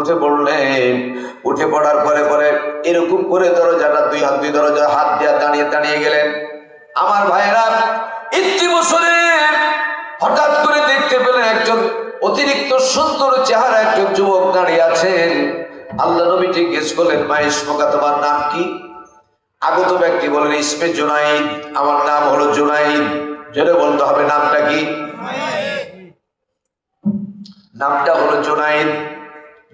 উঠে পড়লেন উঠে পড়ার পরে পরে এরকম করে ধরো দরজাটা দুই হাত, দুই দরজা হাত দিয়ে দাঁড়িয়ে দাঁড়িয়ে গেলেন। আমার ভাইয়েরা ইতি বছরে হঠাৎ করে দেখতে পেলেন একজন অতিরিক্ত সুন্দর চেহারা একজন যুবক দাঁড়িয়ে আছেন। আল্লাহ নবী জিজ্ঞেস করলেন মা ইসমকা তোমার নাম কি? আগত ব্যক্তি বলেন ইসমে জুনাইদ, আমার নাম হলো জুনাইদ। জোরে বলতে হবে, নামটা কি? নামটা হলো জুনাইদ।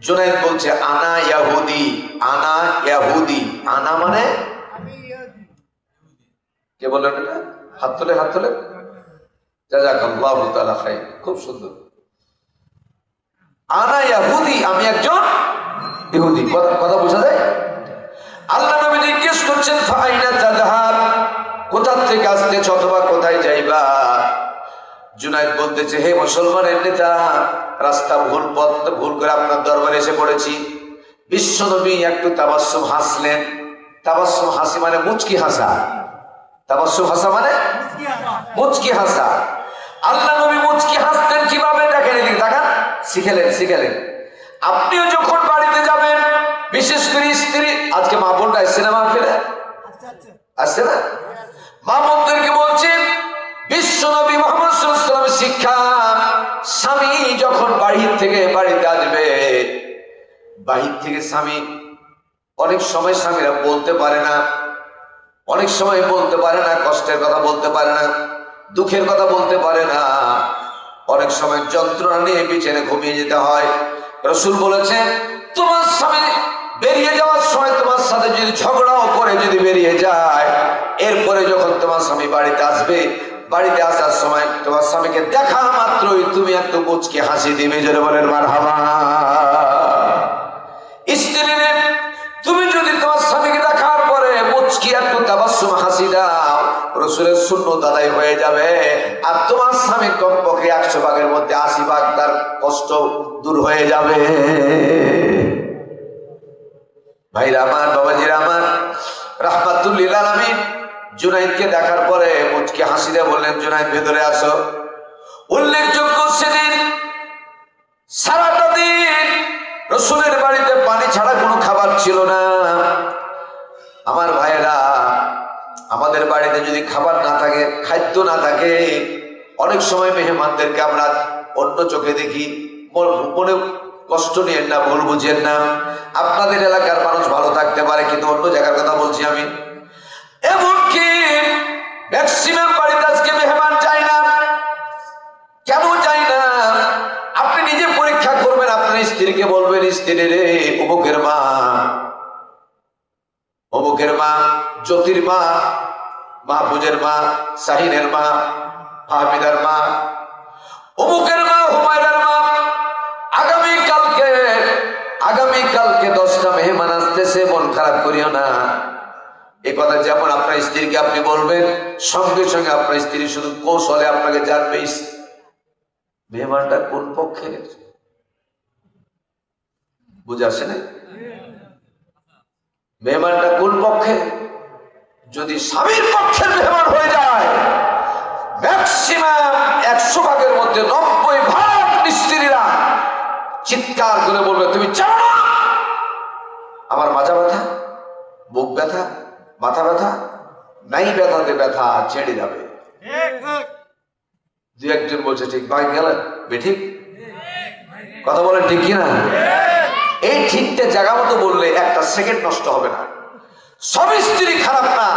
জুনাইদ বলছে, আনা ইয়াহুদি আনা ইয়াহুদি। আনা মানে? কে বললেন এটা? হাত তোলে হাত তোলে। জাজাক আল্লাহু তাআলা খাই খুব সুন্দর। আনা ইয়াহুদি, আমি একজন ইহুদি। কথা বোঝা যায়? আল্লাহ নবী জিজ্ঞেস করছেন, ফাইনা তাযহাব কোথা থেকে আসতেছ অথবা কোথায় যাইবা? জুনাইদ বলতেছে হে মুসলমানের নেতা রাস্তা ভুল পথ ভুল করে আপনার দরবারে এসে পড়েছি। বিশ্বনবী একটু তাবাসসুম হাসলেন। তাবাসসুম হাসি মানে মুচকি হাসা। তাবাসসুম হাসা মানে মুচকি হাসা। আল্লাহ নবী মুচকি হাসতেন কীভাবে? দেখেন এদিকে তাকান। শিখেলেন শিখেলেন। আপনিও যখন বাড়িতে যাবেন বিশেষ করে স্ত্রী আজকে মা বোনটা সিনেমা ফেলে আসছে না? মা বোনদেরকে বলছি বিশ্ব নবী শিক্ষা, স্বামী যখন বাড়ির থেকে বাড়িতে আসবে বাহির থেকে স্বামী, অনেক সময় স্বামীরা বলতে পারে না, অনেক সময় বলতে পারে না, কষ্টের কথা বলতে পারে না, দুঃখের কথা বলতে পারে না। অনেক সময় যন্ত্রণা নিয়ে বিছানে ঘুমিয়ে যেতে হয়। রসুল বলেছেন, তোমার স্বামী বেরিয়ে যাওয়ার সময় তোমার সাথে যদি ঝগড়াও করে যদি বেরিয়ে যায়, এরপরে যখন তোমার স্বামী বাড়িতে আসবে বাড়িতে আসার সময় তোমার স্বামীকে দেখা মাত্রই তুমি একটু মুচকে হাসি দিবে জোরে বলেন মার হামা স্ত্রীরে তুমি যদি তোমার স্বামীকে দেখার পরে মুচকি একটু তাবাসুম হাসি দাও, রসুলের শূন্য দাদাই হয়ে যাবে। আর তোমার স্বামী কমপক্ষে একশো ভাগের মধ্যে আশি ভাগ তার কষ্ট দূর হয়ে যাবে। ভাইরা আমার, বাবাজিরা আমার, রাহমাতুল্লিল আলামিন জুনাইদকে দেখার পরে মুচকি হাসি দিয়ে বললেন, জুনাইদ, ভেতরে আসো। উল্লেখযোগ্য সেদিন সারাটা দিন রসুলের বাড়িতে পানি ছাড়া কোনো খাবার ছিল না। আমার ভাইয়েরা, আমাদের বাড়িতে যদি খাবার না থাকে, খাদ্য না থাকে, অনেক সময় মেহমানদেরকে আমরা অন্য চোখে দেখি মনে কষ্ট নিয়েন না, ভুল বুঝেন না। আপনাদের এলাকার মানুষ ভালো থাকতে পারে, কিন্তু অন্য জায়গার কথা বলছি আমি। এমনকি ম্যাক্সিমাম বাড়িতে আজকে মেহমান চাই না। কেন চাই না? আপনি নিজে পরীক্ষা করবেন আপনার স্ত্রীকে বলবেন, স্ত্রী রে, অমুকের মা অমুকের মা, জ্যোতির মা, মাহফুজের মা, শাহিনের মা হামিদার মা, অমুকের মা, হুমায়রার মা আগামী কালকে আগামী কালকে দশটা মেহমান আসতেছে, মন খারাপ করিও না। এ কথা যেমন আপনার স্ত্রীকে আপনি বলবেন, সঙ্গে সঙ্গে আপনার স্ত্রী শুধু কৌশলে আপনাকে জানবে মেহমানটা কোন পক্ষের? বুঝে আসে না মেহমানটা কোন পক্ষে? যদি স্বামীর পক্ষের মেহমান হয়ে যায় ম্যাক্সিমাম একশো ভাগের মধ্যে নব্বই ভাগ স্ত্রীরা চিৎকার করে বলবে, তুমি চাও আমার মাজা ব্যথা, বুক ব্যথা মাথা ব্যথা? নাই ব্যথাতে ব্যথা ছেড়ে যাবে। দু একজন বলছে ঠিক ভাই গেলেন। বেঠিক কথা বলেন ঠিক কিনা? এই ঠিকটা জায়গা মতো বললে একটা সেকেন্ড নষ্ট হবে না। সব স্ত্রী খারাপ না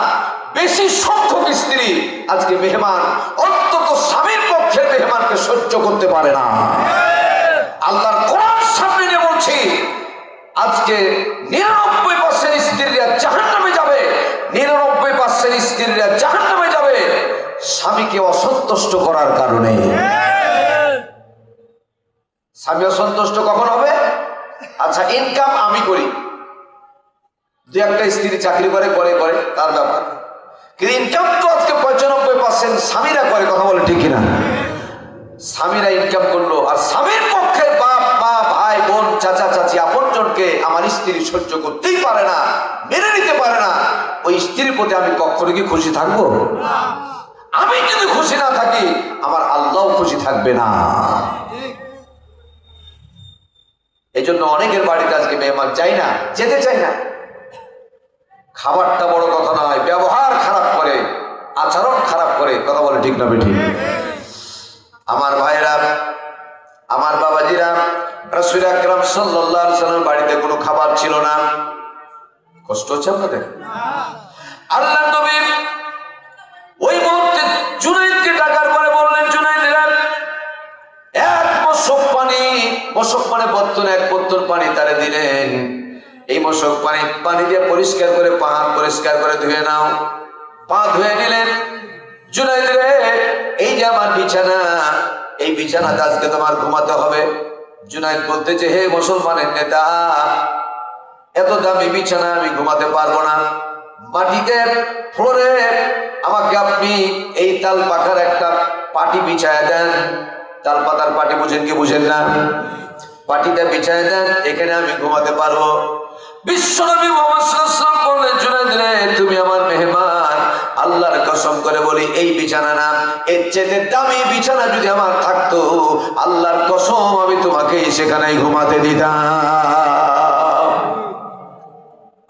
বেশি সংখ্যক স্ত্রী আজকে মেহমান অন্তত স্বামীর পক্ষের মেহমানকে সহ্য করতে পারে না। আল্লাহর কোরআন সামনে বলছি আজকে নিরানব্বই পার্সেন্ট স্ত্রীরা জাহান নামে যাবে নিরানব্বই পার্সেন্ট স্ত্রীরা জাহান নামে যাবে স্বামীকে অসন্তুষ্ট করার কারণে। স্বামী অসন্তুষ্ট কখন হবে? আচ্ছা ইনকাম আমি করি। দু একটা স্ত্রী চাকরি করে করে করে, তার ব্যাপার। কিন্তু ইনকাম তো আজকে পঁচানব্বই পার্সেন্ট স্বামীরা করে, কথা বলে ঠিক কিনা? স্বামীরা ইনকাম করল, আর স্বামীর পক্ষে বাপ, মা, ভাই, বোন, চাচা, চাচি, আপনজনকে আমার স্ত্রী সহ্য করতেই পারে না, মেনে নিতে পারে না। ওই স্ত্রীর প্রতি আমি কখনো কি খুশি থাকব? আমি যদি খুশি না থাকি, আমার আল্লাহ খুশি থাকবে না। এই জন্য অনেকের বাড়িতে আজকে মেহমান চাই না, যেতে চাই না। খাবারটা বড় কথা নয়, ব্যবহার খারাপ করে, আচরণ খারাপ করে, কথা বলে ঠিক না ঠিক আমার ভাইরা আমার বাবাজিরা, রসুল আকরাম বাড়িতে কোনো খাবার ছিল না? কষ্ট হচ্ছে আপনাদের? আল্লাহ নবী মশক মানে বর্তন এক বর্তন পানি তারে দিলেন। এই মশক পানি পানি দিয়ে পরিষ্কার করে পা হাত পরিষ্কার করে ধুয়ে নাও। পা ধুয়ে নিলেন জুনাইদ রে এই যে আমার বিছানা, এই বিছানাতে আজকে তোমার ঘুমাতে হবে। জুনাইদ বলতেছে, হে মুসলমানের নেতা, এত দামি বিছানা আমি ঘুমাতে পারব না। মাটিতে, ফ্লোরে আমাকে আপনি এই তাল পাখার একটা পাটি বিছায় দেন। তাল পাতার পাটি বুঝেন কি বুঝেন না? পাটিটা বিছায় দেন, এখানে আমি ঘুমাতে পারব। বিশ্বনবী মোহাম্মদ বললেন জুনাইদ রে তুমি আমার মেহমান, আল্লাহর কসম করে বলি, এই বিছানা না, এর চেয়ে দামি বিছানা যদি আমার থাকতো, আল্লাহর কসম আমি তোমাকে সেখানেই ঘুমাতে দিতাম।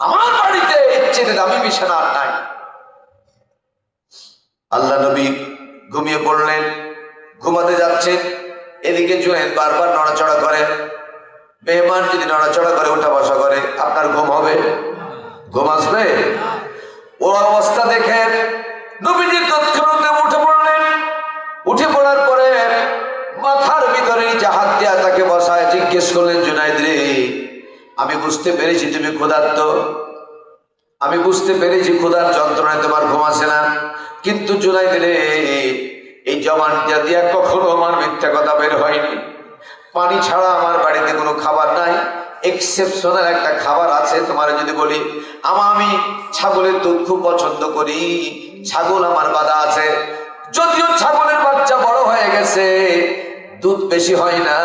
আমার বাড়িতে এর চেয়ে দামি বিছানা আর নাই। আল্লাহ নবী ঘুমিয়ে পড়লেন, ঘুমাতে যাচ্ছেন। এদিকে জুয়েন বারবার নড়াচড়া করে। মেহমান যদি নড়াচড়া করে উঠা বসা করে, আপনার ঘুম হবে? ঘুম আসবে? ও অবস্থা দেখে নবীজি তৎক্ষণাৎ উঠে পড়লেন। উঠে পড়ার পরে মাথার ভিতরে নিচে হাত তাকে বসায় জিজ্ঞেস করলেন জুনাইদ রে আমি বুঝতে পেরেছি তুমি ক্ষুধার্ত। আমি বুঝতে পেরেছি ক্ষুধার যন্ত্রণায় তোমার ঘুম আসে না। কিন্তু জুনাইদ রে এই জবানটা দিয়া কখনো আমার মিথ্যা কথা বের হয়নি। পানি ছাড়া আমার বাড়িতে কোনো খাবার নাই। এক্সেপশনাল একটা খাবার আছে, তোমার যদি বলি। আমা আমি ছাগলের দুধ খুব পছন্দ করি। ছাগল আমার বাধা আছে। যদিও ছাগলের বাচ্চা বড় হয়ে গেছে, দুধ বেশি হয় না।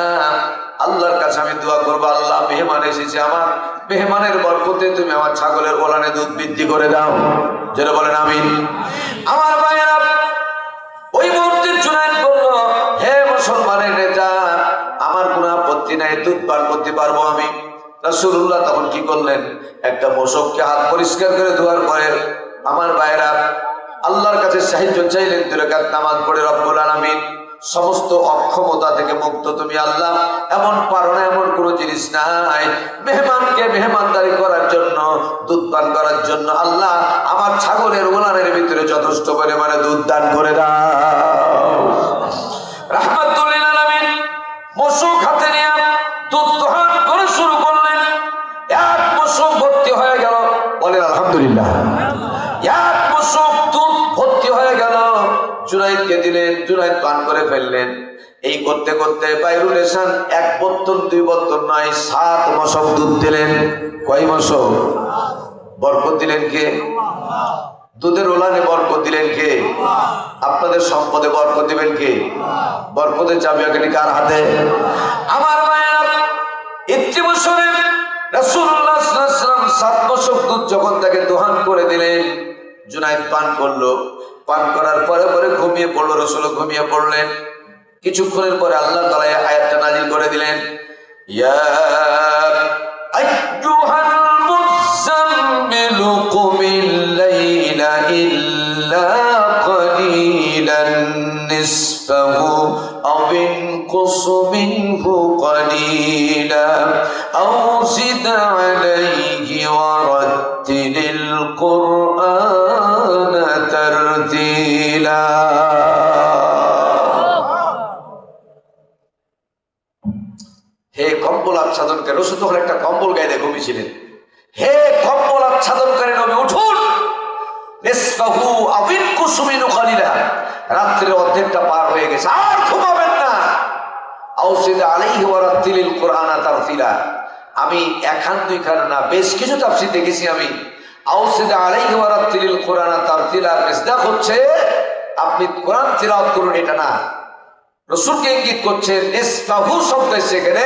আল্লাহর কাছে আমি দোয়া করব, আল্লাহ মেহমান এসেছে আমার। মেহমানের বরকতে তুমি আমার ছাগলের ওলানে দুধ বৃদ্ধি করে দাও। যেটা বলেন আমি আমার ভাইয়েরা ওই মুহূর্তে জুনাইদ বলল, হে মুসলমানের নেতা, আমার কোনো আপত্তি নাই, দুধ পার করতে পারব আমি। রাসুল্লাহ তখন কি করলেন? একটা মোশককে হাত পরিষ্কার করে ধোয়ার পরে আমার ভাইরা আল্লাহর কাছে সাহায্য চাইলেন দুরাকাত নামাজ পড়ে রব্বুল আলামিন। সমস্ত অক্ষমতা থেকে মুক্ত তুমি আল্লাহ। এমন পারো না, এমন কোনো জিনিস নাই। মেহমানকে মেহমানদারি করার জন্য, দুধ পান করার জন্য আল্লাহ আমার ছাগলের ওলানের ভিতরে যথেষ্ট পরিমাণে দুধ দান করে দাও। রাহমাতুল্লিল আলামিন দিলেন জুনাইদ পান করে ফেললেন। এই করতে করতে বাইরুল এসান এক বত্তর দুই বত্তর নয়, সাত মশক দুধ দিলেন। কয় মশক? বরকত দিলেন কে? দুধের ওলানে বরকত দিলেন কে? আপনাদের সম্পদে বরকত দিবেন কে? বরকতের চাবি এখানে কার হাতে? আমার মায়ের ইত্তি বছরে রাসূলুল্লাহ সাত মশক দুধ যখন তাকে দোহান করে দিলেন জুনাইদ পান করল। পান করার পরে পরে ঘুমিয়ে পড়ল রসুল ঘুমিয়ে পড়লেন। কিছুক্ষণের পরে আল্লাহ তালা আয়াতটা নাজিল করে দিলেন। ইয়া রসুল তখন একটা কম্বল গায়ে দিয়ে ঘুমিয়েছিলেন। হে কম্বল আচ্ছাদনকারী নবী, উঠুন! রাত্রির অর্ধেকটা পার হয়ে গেছে, আর ঘুমাবেন না। আমি এখান দুই খান না, বেশ কিছু তাফসীর দেখেছি আমি। আউসিদ আলাইহি ওয়া রাত্তিলিল কুরআনা তারতিলা, মিসদাক হচ্ছে, আপনি কোরআন তিলাওয়াত করুন, এটা না। রসুলকে ইঙ্গিত করছেন ইসফাহু শব্দ সেখানে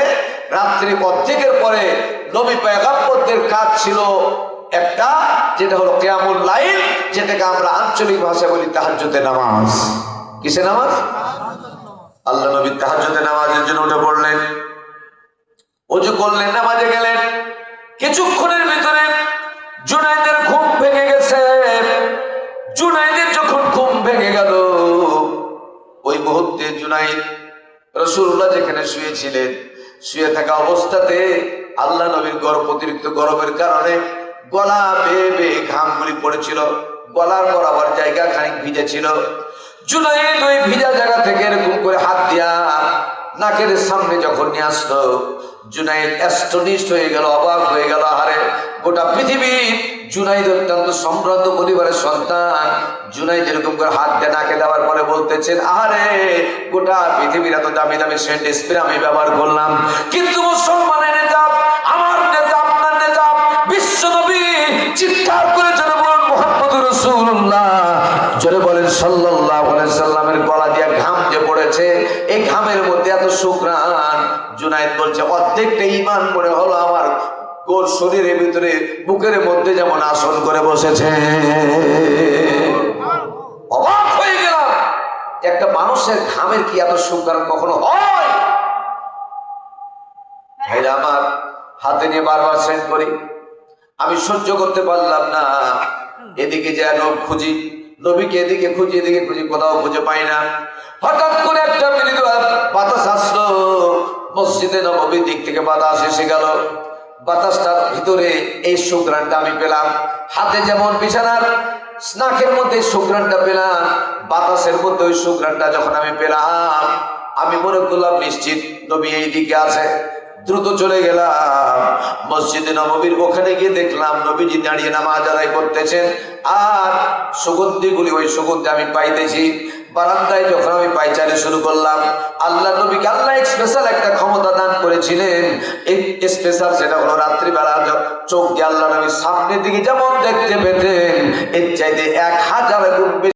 রাত্রি অর্ধেকের পরে নবী পয়গাম্বরদের কাজ ছিল একটা, যেটা হলো কেয়ামুল লাইল, যেটাকে আমরা আঞ্চলিক ভাষায় বলি তাহাজ্জুদে নামাজ। কিসে নামাজ? আল্লাহ নবী তাহাজ্জুদে নামাজের জন্য উঠে পড়লেন। অজু করলেন, নামাজে গেলেন। কিছুক্ষণের ভিতরে জুনাইদের ঘুম ভেঙে গেছে। জুনাইদের যখন ঘুম ভেঙে গেল, ওই মুহূর্তে জুনাইদ রসুল্লাহ যেখানে শুয়েছিলেন শুয়ে থাকা অবস্থাতে আল্লাহ নবীর গরম অতিরিক্ত গরমের কারণে গলা বেয়ে বেয়ে ঘামগুলি পড়েছিল। গলার বরাবর জায়গা খানিক ভিজে ছিল জুলাই ওই ভিজা জায়গা থেকে এরকম করে হাত দিয়া নাকের সামনে যখন নিয়ে আসলো জুনাইদ অ্যাস্টনিস্ট হয়ে গেল, অবাক হয়ে গেল আরে গোটা পৃথিবী জুনাইদ অত্যন্ত সম্ভ্রান্ত পরিবারের সন্তান। জুনাইদ এরকম করে হাত দিয়ে নাকে দেওয়ার পরে বলতেছেন আরে গোটা পৃথিবীর এত দামি দামি সেন্ট স্প্রে আমি ব্যবহার করলাম। কিন্তু মুসলমানের নেতা, আমার নেতা, আপনার নেতা চিৎকার করে বলুন মোহাম্মদ রসুল্লাহ বলেন আলাইহি সাল্লামের গলা দিয়ে ঘাম যে পড়েছে, এই ঘামের মধ্যে এত শুকরান জুনাইদ বলছে, অর্ধেকটা ইমান মনে হলো আমার গোর শরীরের ভিতরে, বুকের মধ্যে যেমন আসন করে বসেছে। অবাক হয়ে গেলাম একটা মানুষের ঘামের কি এত শুকরান কখনো হয়? আমার, হাতে নিয়ে বারবার সেন্ড করি, আমি সহ্য করতে পারলাম না। এদিকে যে নব খুঁজি, নবীকে এদিকে খুঁজি এদিকে খুঁজি, কোথাও খুঁজে পাই না। হঠাৎ করে একটা মৃদু বাতাস আসলো। মসজিদে নবীর দিক থেকে বাতাস এসে গেল। বাতাসটার ভিতরে এই সুগ্রানটা আমি পেলাম। হাতে যেমন বিছানার স্নাকের মধ্যে সুগ্রানটা পেলাম, বাতাসের মধ্যে ওই সুগ্রানটা যখন আমি পেলাম, আমি মনে করলাম, নিশ্চিত নবী এই দিকে আছে। দ্রুত চলে গেলাম। মসজিদে নববীর ওখানে গিয়ে দেখলাম, নবীজি দাঁড়িয়ে নামাজ আদায় করতেছেন। আর সুগন্ধিগুলি ওই সুগন্ধি আমি পাইতেছি। বারান্দায় যখন আমি পাইচারি শুরু করলাম, আল্লাহ নবীকে আল্লাহ স্পেশাল একটা ক্ষমতা দান করেছিলেন। এই স্পেশাল সেটা হলো রাত্রিবেলা চোখ দিয়ে আল্লাহ নবী সামনের দিকে যেমন দেখতে পেতেন, এর চাইতে এক হাজার গুণ